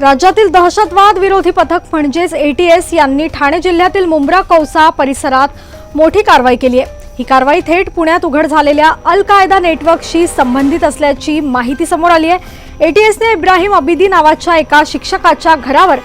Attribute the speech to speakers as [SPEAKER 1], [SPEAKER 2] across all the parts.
[SPEAKER 1] राज्यातील दहशतवाद विरोधी पथक म्हणजेच एटीएस यांनी ठाणे जिल्ह्यातील मुंब्रा कौसा परिसरात मोठी कारवाई केली आहे. ही कारवाई थेट पुण्यात उघड झालेल्या अल कायदा नेटवर्कशी संबंधित असल्याची माहिती समोर आली आहे. एटीएसने इब्राहिम अबिदी नावाच्या एका शिक्षकाच्या घरावर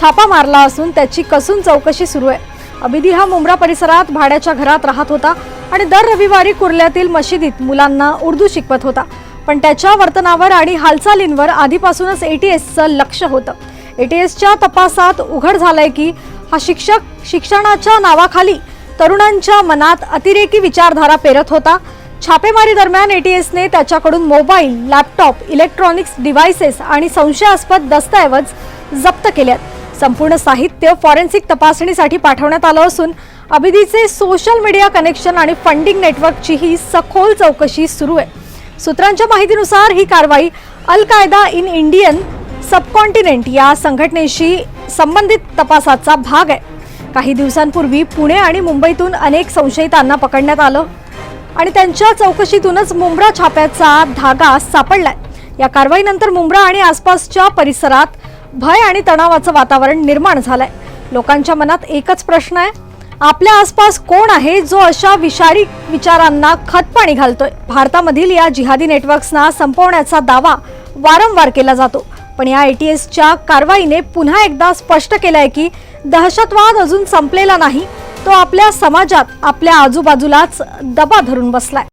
[SPEAKER 1] छापा मारला असून त्याची कसून चौकशी सुरू आहे. अबिदी हा मुंब्रा परिसरात भाड्याच्या घरात राहत होता आणि दर रविवारी कुर्ल्यातील मशिदीत मुलांना उर्दू शिकवत होता. पण त्याच्या वर्तनावर आणि हालचालींवर आधीपासूनच एटीएसचं लक्ष होतं. एटीएसच्या तपासात उघड झालंय की हा शिक्षक शिक्षणाच्या नावाखाली तरुणांच्या मनात अतिरेकी विचारधारा पेरत होता. छापेमारी दरम्यान एटीएसने त्याच्याकडून मोबाईल लॅपटॉप इलेक्ट्रॉनिक्स डिव्हायसेस आणि संशयास्पद दस्तऐवज जप्त केल्यात संपूर्ण साहित्य फॉरेन्सिक तपासणीसाठी पाठवण्यात आलं असून अभिदीचे सोशल मीडिया कनेक्शन आणि फंडिंग नेटवर्कचीही सखोल चौकशी सुरू आहे. सूत्रांच्या माहितीनुसार ही कारवाई अल कायदा इन इंडियन सबकॉन्टिनेंट या संघटनेशी संबंधित तपासाचा भाग आहे. काही दिवसांपूर्वी पुणे आणि मुंबईतून अनेक संशयितांना पकडण्यात आलं आणि त्यांच्या चौकशीतूनच मुंब्रा छाप्याचा धागा सापडलाय. या कारवाईनंतर मुंब्रा आणि आसपासच्या परिसरात भय आणि तणावाचं वातावरण निर्माण झालंय. लोकांच्या मनात एकच प्रश्न आहे आपल्या आसपास कोण आहे जो अशा विषारी विचारांना खतपाणी घालतोय? भारतामधील या जिहादी नेटवर्क्सना संपवण्याचा दावा वारंवार केला जातो. पण या एटीएसच्या कारवाईने पुन्हा एकदा स्पष्ट केलंय की दहशतवाद अजून संपलेला नाही. तो आपल्या समाजात आपल्या आजूबाजूलाच दबा धरून बसलाय.